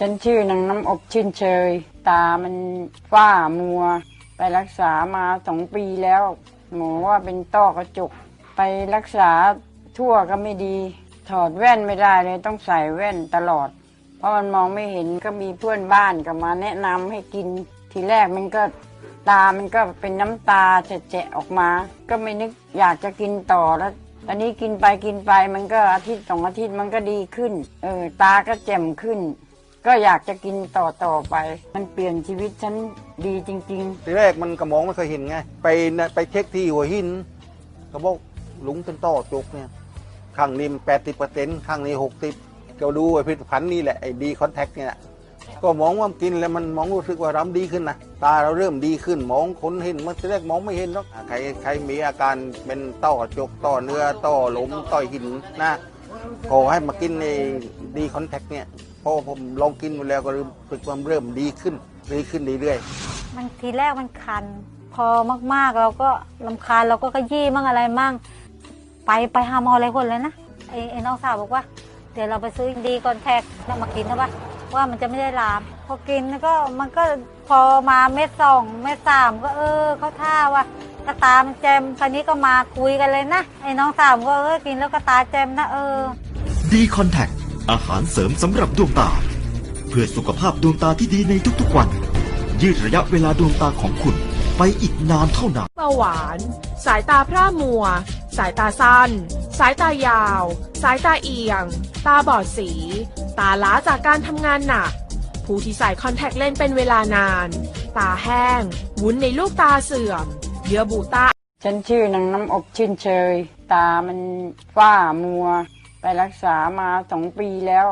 ฉันชื่อนางน้ำอบชื่นเชย ตามันฝ้ามัว ไปรักษามาสองปีแล้ว หมอว่าเป็นต้อกระจก ไปรักษาทั่วก็ไม่ดี ถอดแว่นไม่ได้เลยต้องใส่แว่นตลอด เพราะมันมองไม่เห็นก็มีเพื่อนบ้านก็มาแนะนำให้กิน ทีแรกมันก็ตามันก็เป็นน้ำตาแฉะออกมา ก็ไม่นึกอยากจะกินต่อแล้วตอนนี้กินไปกินไปมันก็อาทิตย์สองอาทิตย์มันก็ดีขึ้น เออตาก็แจ่มขึ้น ก็อยากจะกินต่อต่อไป มันเปลี่ยนชีวิตฉันดีจริงๆทีแรกมันกระมองไม่เคยเห็นไง ไปนะไปเช็คที่หัวหินเขาบอกหลุงเป็นต้อจุกเนี่ยข้างนี้แปดสิบเปอร์เซ็นต์ข้างนี้หกสิบก็ดูไอ้ผลิตภัณฑ์นี่แหละไอ้ดีคอนแทคเนี่ยนะก็มองว่ากินแล้วมันมองรู้สึกว่าเราดีขึ้นนะตาเราเริ่มดีขึ้นมองคนเห็นมันทีแรกมองไม่เห็นหรอกใครใครมีอาการเป็นต้อจกต้อเนื้อต้อหลมต้อหินนะขอให้มากินในดีคอนแทคเนี่ย พราะผมลองกินมาแล้วก็รู้สึกว่าเริ่มดีขึ้นดีขึ้นเรื่อยๆมันทีแรกมันคัน พอมากๆเราก็ลำคาญเราก็ขยี้มั่งอะไรมั่งไปไปหาหมออะไรคนเลยนะไอ้ไอ้น้องสาวบอกว่า เดี๋ยวเราไปซื้อดีก่อนแทกแล้วมากินนะว่าว่ามันจะไม่ได้ลาม พอกินก็มันก็พอมาเม็ดสองเม็ดสามก็เออเขาท่าว่าตาตามนแจมคราวนี้ก็มาคุยกันเลยนะ ไอ้น้องสาวก็เออกินแล้วก็ตาแจมนะเออดีคอนแทค อาหารเสริมสำหรับดวงตา เพื่อสุขภาพดวงตาที่ดีในทุกๆวัน ยืดระยะเวลาดวงตาของคุณ ไปอีกนานเท่านานเบาหวาน สายตาพร่ามัว สายตาสั้น สายตายาว สายตาเอียง ตาบอดสี ตาล้าจากการทำงานหนัก ผู้ที่ใส่คอนแทคเลนส์เป็นเวลานาน ตาแห้ง วุ้นในลูกตาเสื่อม เยื่อบุตาฉันชื่อนางน้ำอบชื่นเชย ตามันฝ้ามัวไป รักษามาสองปีแล้ว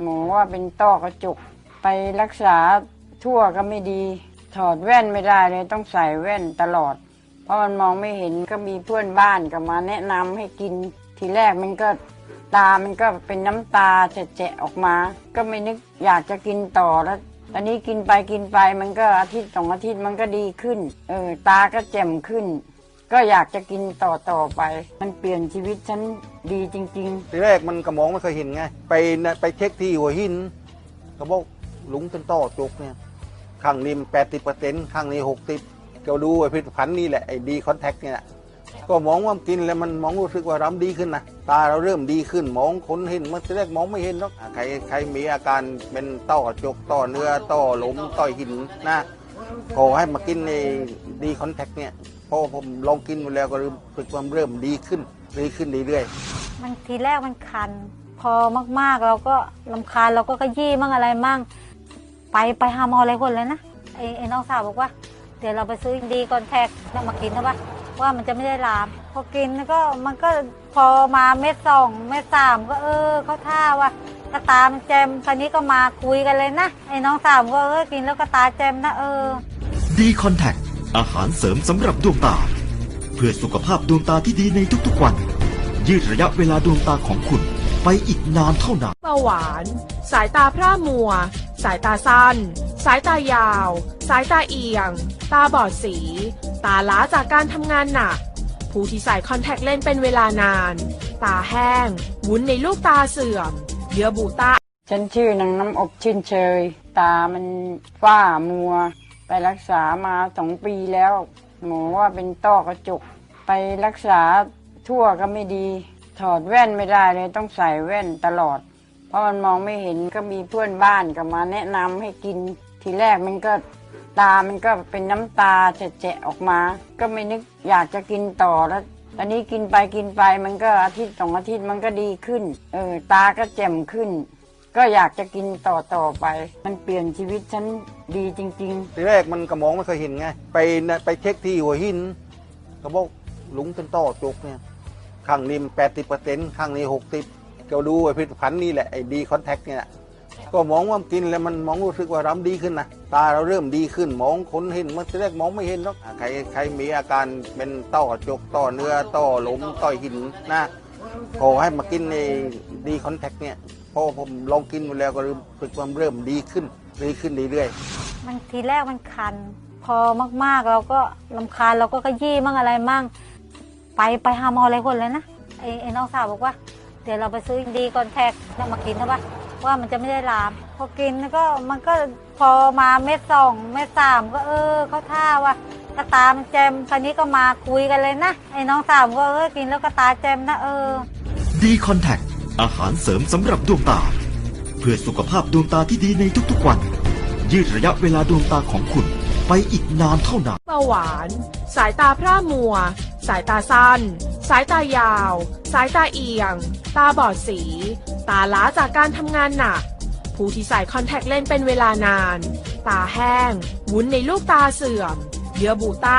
หมอว่าเป็นต้อกระจก ไปรักษาทั่วก็ไม่ดี ถอดแว่นไม่ได้เลยต้องใส่แว่นตลอด เพราะมันมองไม่เห็นก็มีเพื่อนบ้านก็มาแนะนำให้กิน ทีแรกมันก็ตามันก็เป็นน้ำตาแฉะๆออกมา ก็ไม่นึกอยากจะกินต่อแล้วตอนนี้กินไปกินไปมันก็อาทิตย์สองอาทิตย์มันก็ดีขึ้น เออตาก็แจ่มขึ้น ก็อยากจะกินต่อต่อไป มันเปลี่ยนชีวิตฉันดีจริงๆทีแรกมันกระมองไม่เคยเห็นไง ไปนะไปเช็คที่หัวหินเขาบอกหลุงเป็นต้อจกเนี่ยข้างนี้แปดสิบเปอร์เซ็นต์ข้างนี้หกสิบก็ดูไอ้ผลิตภัณฑ์นี่แหละไอ้ดีคอนแทคเนี่ย ก็มองว่ากินแล้วมันมองรู้สึกว่าเราดีขึ้นนะตาเราเริ่มดีขึ้นมองคนเห็นมันทีแรกมองไม่เห็นหรอกอะใครใครมีอาการเป็นต้อจกต้อเนื้อต้อหลมต้อหินนะขอให้มากินในดีคอนแทคเนี่ย พราะผมลองกินมาแล้วก็รู้สึกว่าเริ่มดีขึ้นดีขึ้นเรื่อยๆมันทีแรกมันคัน พอมากๆเราก็ลำคาญเราก็ขยี้มั่งอะไรมั่งไปไปหาหมออะไรคนเลยนะไอ้ไอ้น้องสาวบอกว่า เดี๋ยวเราไปซื้อดีก่อนแทกแล้วมากินนะว่าว่ามันจะไม่ได้ลาม พอกินก็มันก็พอมาเม็ดสองเม็ดสามก็เออเขาท่าว่าตาตามนแจมคราวนี้ก็มาคุยกันเลยนะไอ้น้องสาวก็เออกินแล้วก็ตาแจมนะเออดีคอนแทค อาหารเสริมสำหรับดวงตา เพื่อสุขภาพดวงตาที่ดีในทุกๆวัน ยืดระยะเวลาดวงตาของคุณ ไปอีกนานเท่านานเบาหวาน สายตาพร่ามัว สายตาสั้น สายตายาว สายตาเอียง ตาบอดสี ตาล้าจากการทำงานหนัก ผู้ที่ใส่คอนแทคเลนส์เป็นเวลานาน ตาแห้ง วุ้นในลูกตาเสื่อม เยื่อบุตา ฉันชื่อนางน้ำอบชื่นเชย ตามันฝ้ามัว ไปรักษามาสองปีแล้ว หมอว่าเป็นต้อกระจก ไปรักษาทั่วก็ไม่ดี ถอดแว่นไม่ได้เลยต้องใส่แว่นตลอด เพราะมันมองไม่เห็นก็มีเพื่อนบ้านก็มาแนะนำให้กิน ทีแรกมันก็ตามันก็เป็นน้ำตาแฉะออกมา ก็ไม่นึกอยากจะกินต่อแล้วตอนนี้กินไปกินไปมันก็อาทิตย์สองอาทิตย์มันก็ดีขึ้น เออตาก็แจ่มขึ้น ก็อยากจะกินต่อต่อไป มันเปลี่ยนชีวิตฉันดีจริงๆทีแรกมันกระมองไม่เคยเห็นไง ไปนะไปเช็คที่หัวหินเขาบอกหลุงเป็นต้อจกเนี่ยข้างนี้แปดสิบเปอร์เซ็นต์ข้างนี้หกสิบก็ดูไอ้ผลิตภัณฑ์นี่แหละไอ้ดีคอนแทคเนี่ย ก็มองว่ากินแล้วมันมองรู้สึกว่าเราดีขึ้นนะตาเราเริ่มดีขึ้นมองคนเห็นมันทีแรกมองไม่เห็นหรอกอะใครใครมีอาการเป็นต้อจกต้อเนื้อต้อหลมต้อหินนะขอให้มากินในดีคอนแทคเนี่ย ราะผมลองกินมาแล้วก็รู้สึกว่าเริ่มดีขึ้นดีขึ้นเรื่อยๆมันทีแรกมันคัน พอมากๆเราก็ลำคาญเราก็ขยี้มั่งอะไรมั่งไปไปหาหมออะไรคนเลยนะไอ้ไอ้น้องสาวบอกว่า เดี๋ยวเราไปซื้อดีก่อนแทกแล้วมากินนะว่าว่ามันจะไม่ได้ลาม พอกินก็มันก็พอมาเม็ดสองเม็ดสามก็เออเขาท่าว่าก็ตามแจมคราวนี้ก็มาคุยกันเลยนะ ไอ้น้องสามก็เออกินแล้วก็ตาแจมนะเออดีคอนแทค อาหารเสริมสำหรับดวงตา เพื่อสุขภาพดวงตาที่ดีในทุกๆวัน ยืดระยะเวลาดวงตาของคุณ ไปอีกนานเท่านานเบาหวาน สายตาพร่ามัว สายตาสั้น สายตายาว สายตาเอียง ตาบอดสี ตาล้าจากการทำงานหนัก ผู้ที่ใส่คอนแทคเลนส์เป็นเวลานาน ตาแห้ง วุ้นในลูกตาเสื่อม เยื่อบุตา